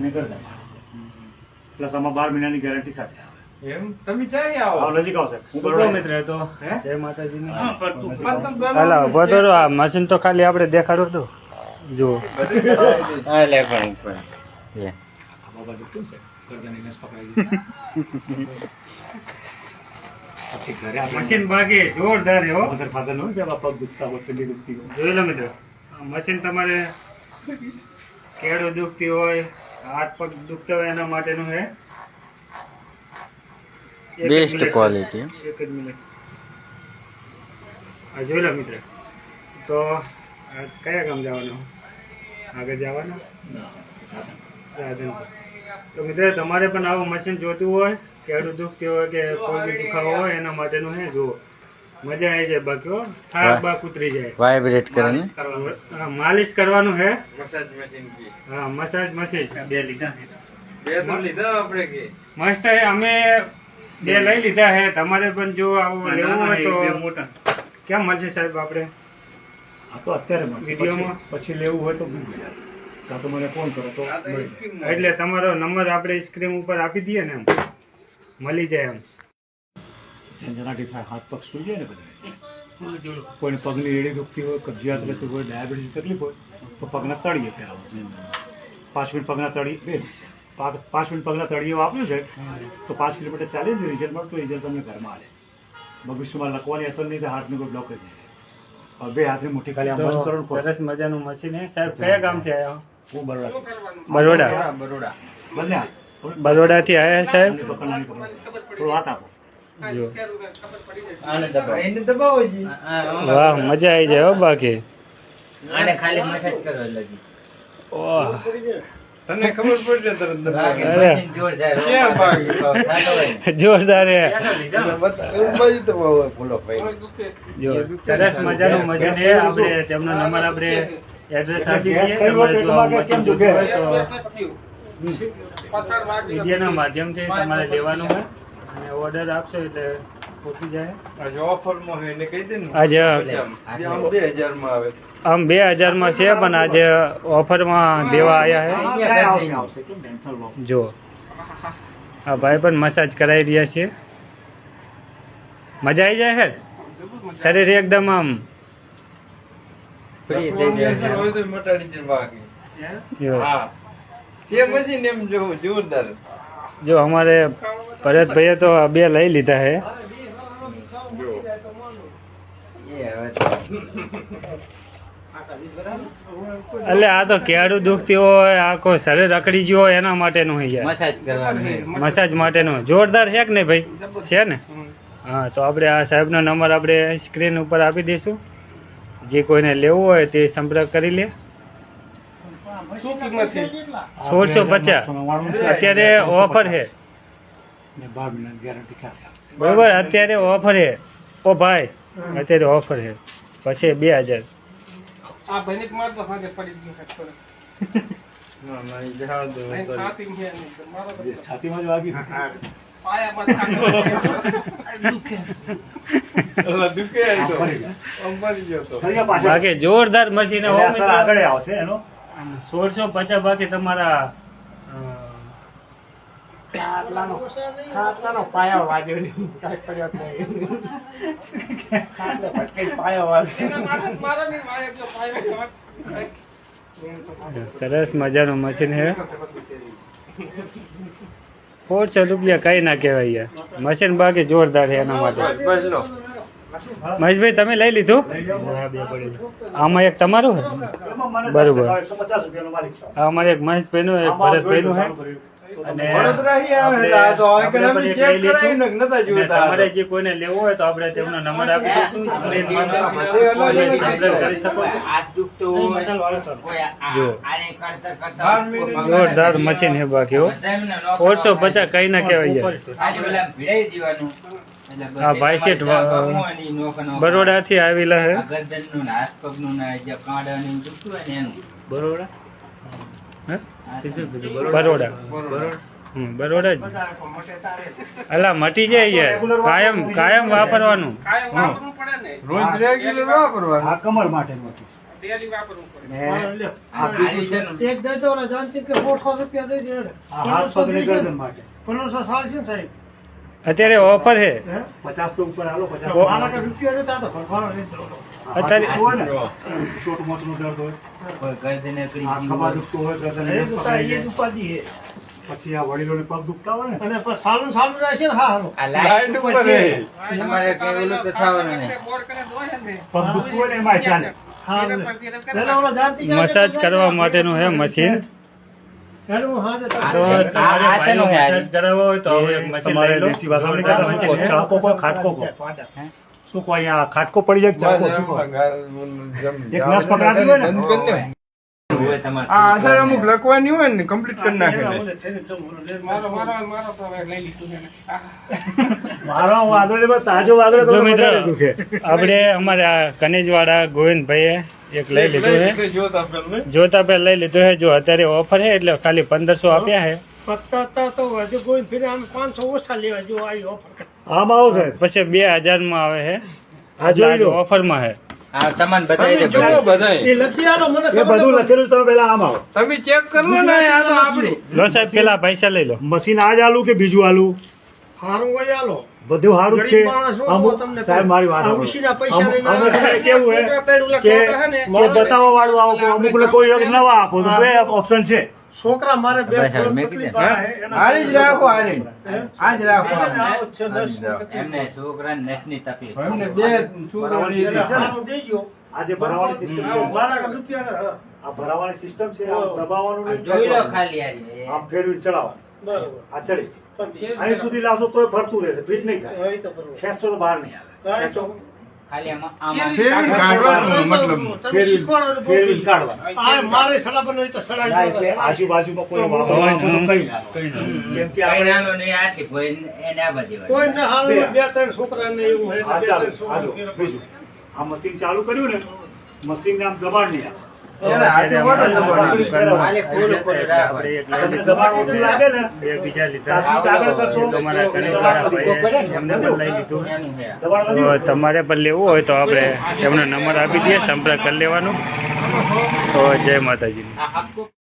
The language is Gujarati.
એને કરી છે પ્લસ આમાં બાર મહિનાની ગેરંટી સાથે આવે. એમ? તમે ક્યાં આવો? આવો નજીક આવશે. હું શુભ મિત્ર તો? જય. આ મશીન તો ખાલી આપણે દેખાડો તો જો હાલે પણ ઉપર લે. ખભા બાજુ કેવું છે ગરદનની નસ પકડાઈ ગઈ. પછી ઘરે આપણે મશીન બાકી જોરદાર એવો ફાધરનું છે પગ દુખતા હોય પેલી દુખતી જોઈ લો મિત્રો મશીન તમારે કેળું દુખતી હોય હાથ પગ દુખતા હોય એના માટેનું હે. Best quality. એક જ મિનિટ. આ જોઈ લો મિત્ર. તો કયા ગામ જવાનું? આગળ જવાનું? રાધનપુર. તો મિત્ર તમારે પણ આવું મશીન જોતું હોય કેળું દુખતી હોય કે કોઈ બી દુખાવો હોય એના માટેનું હે જુઓ. મજા આવી જાય બાકી થાક. બાક ઉતરી જાય. વાઇબ્રેટ કરે માલિશ કરવાનું હે? મસાજ મશીન હા મસાજ મશીન બે લીધા. બે તો લીધા આપણે કે? મસ્ત હે અમે બે લઈ લીધા હે. તમારે પણ જો આવું લેવું હોય તો ક્યાં મળશે સાહેબ આપણે? આ તો અત્યારે મળશે. વિડીયોમાં? પછી લેવું હોય તો કાં તો મને ફોન કરો તો. એટલે તમારો નંબર આપણે સ્ક્રીન ઉપર આપી દઈએ ને એમ. મળી જાય એમ. ઝંઝનાટી થાય હાથ પગ સુઈ જાય ને બધા કોઈને પગની એડી દુખતી હોય કબજિયાત રહેતી હોય ડાયાબિટીસ તકલીફ હોય તો પગના તળીએ પહેરાવો પાંચ મિનિટ પગના તળીએ બે પાંચ મિનિટ પગના તળીએ વાપર્યું છે તો પાંચ કિલોમીટર ચાલીને રિઝલ્ટ મળતું રિઝલ્ટ તમને ઘરમાં આવે ભવિષ્યમાં લખવાની અસર નહીં થાય હાથની કોઈ બ્લોકેજ નહીં હવે બે હાથની મુઠ્ઠી ખાલી આમ ને સરસ મજાનું મશીન હે. સાહેબ કયા ગામથી આવ્યા હું? બરોડા બરોડા? બરોડા. બંને બરોડાથી આવ્યા સાહેબ? હાથ આપો. વાહ મજા આવી જાય હો બાકી. આને ખાલી મસાજ કરો લગી. ઓહ તને ખબર પડશે તરત જોરદાર સરસ મજાનું મજા છે આપણે તેમનો નંબર આપણે એડ્રેસ આપી દઈએ. વિડીયોના માધ્યમથી તમારે લેવાનું હોય અને ઓર્ડર આપશો એટલે પહોંચી જાય. આજે ઓફરમાં છે એને કહી દે ને આજે આમ બે હજારમાં આવે. આમ બે હજારમાં છે પણ આજે ઓફરમાં દેવા આવ્યા હે. છે કાંઈ આવશે? આવશે? કેમ ટેન્શન લો જો. આ ભાઈ પણ મસાજ કરાવી રહ્યા છે. મજા આવી જાય હે? શરીર એકદમ આમ ફ્રી થઈ જાય હોય મશીન એમ જોરદાર. જો અમારે ભરતભાઈએ તો આ બે લઈ લીધા હે. જો એ હવે તો એટલે આ તો કેળું દુખતી હોય આખો શરીર રખડી ગયો હોય એના માટેનું હોય યાર મસાજ માટેનું જોરદાર છે કે નહીં ભાઈ? છે ને? હા તો આપણે આ સાહેબનો નંબર આપણે સ્ક્રીન ઉપર આપી દઈશું. જે કોઈને લેવું હોય તે સંપર્ક કરી લે. શું કિંમત છે? સોળસો પચાસ. અત્યારે ઓફર છે. ને બાર મહિનાની ગેરંટી સાથે આવશે. બરોબર અત્યારે ઓફર છે. ઓ ભાઈ અત્યારે ઓફર છે. પછી બે હજાર. આ ભાઈને જ મારતો હાથે પડી ગયો છે થોડો. ના ના એ જવા દો છાતીમાં જે વાગી જોરદાર મશીન આગળ આવશે એનો? સોળસો પચાસ બાકી તમારા ખાટલાનો ખાટલાનો પાયો વાગ્યો નહીં. કાંઈ કર્યો નહીં. ખાટલે ભટકાઈ પાયો વાગ્યો. સરસ મજાનું મશીન છે સોળસો રૂપિયા કઈ ના કહેવાય યાર મશીન બાકી જોરદાર છે એના માટે મહેશભાઈ તમે લઈ લીધું આમાં એક તમારું મને બરોબર. 150 રૂપિયાનો માલિક છો. આ અમારે એક મહેશભાઈનું એક ભરતભાઈનું જોઈ તમારે જે કોઈને લેવો હોય તો આપણે તેમનો નંબર આપી દઈશું. જોરદાર મશીન હે બાકી ઓછો પચાસ કઈ ના કહેવાય હા, ભાઈ શેઠ, નોખા. બરોડાથી આવેલા બરોડા હે કીધું? બરોડા. બરોબર બરોડા જ. અલા મટી જાય યાર. કાયમ કાયમ વાપરવાનું. કાંઈ વાપરવું પડે ને. રોજ રેગ્યુલર વાપરવાનું. આ કમર. માટે અત્યારે ઓફર છે. પચાસ તો ઉપર હાલો પચાસ રૂપિયા અત્યારે હોય. ને ચોટ દર્દ હોય ગરદને કરી. દુખતું હોય ઉપાધિ. પછી આ વડીલોને પગ દુખતા હોય ને. અને સાલું સાલું રહેશે ને હા લાઈટ ઉપર. તમારે થવાનું નહીં. પગ દુખતું હોય ને એમાં ચાલે? મસાજ કરવા માટેનું મશીન. હું હાજર તો તમને- તમારે આ શેનું ભાઈઓ છે? મસાજ કરાવવો હોય તો હવે એક એ મશીન લઈ લો. મશીન ખાટકો શું કહો અહીંયા ખાટકો પડી જાય? એક નસ પકડાતી હોય ને? આધાર અમુક લખવાની હોય ને કમ્પ્લીટ કરી નાખે. તાજો આપણે અમારા કનેજવાળા ગોવિંદભાઈએ એક લઈ લીધું છે. જોતા પેલા લઈ લીધું છે જો અત્યારે ઓફર છે એટલે ખાલી પંદરસો આપ્યા છે. તો આમ પાંચસો ઓછા લેવા જો આવી ઓફર. આમ આવો સાહેબ. પછી બે હજારમાં આવે છે. આ જોઈ લો. ઓફરમાં છે. આ એ લખી આલો મને એ બધું લખેલું તમે પેલા આમ આવો. તમે ચેક કરો ને આ તો આપડી લો સાહેબ પેલા પૈસા લઈ લો. મશીન આજ જ કે બીજું આલું? હારું હોય આલો. બધું સારું જ છે. સાહેબ મારી વાત કેવું હે કે બતાવવા વાળું આવો અમુક ને કોઈ એક નવા આપો. તો બે ઓપ્શન છે. છોકરા મારે બે હારી જ રાખો હારી. આજ રાખો. એમને છોકરાને નસની તકલીફ એમને બે છોકરા એને છે? ને. હારું દેજો. આ જે ભરાવાની સિસ્ટમ છે. મારા રૂપિયા આ ભરાવાની સિસ્ટમ છે દબાવવાનું જોઈ લો ખાલી આમ ફેરવી ચડાવો. બરોબર. આ ચડી. અહીં સુધી લાવશો તોય ફરતું રહેશે ફિટ નહીં થાય. ખેંચશો તો બહાર નહીં આવે. ખાલી આમાં આમાં મતલબ. આજુબાજુમાં કોઈ કોઈ ના લો. કેમ કે આપણે આટલી કોઈ એને આ બધી કોઈ ને હારું બે. ત્રણ છોકરા એવું હોય આ મશીન ચાલુ કર્યું ને? મશીન ને આમ દબાણ નહીં આવે. તમારા પણ લેવું હોય તો આપણે એમનો નંબર આપી દઈએ સંપર્ક કરી લેવાનો. તો જય માતાજી.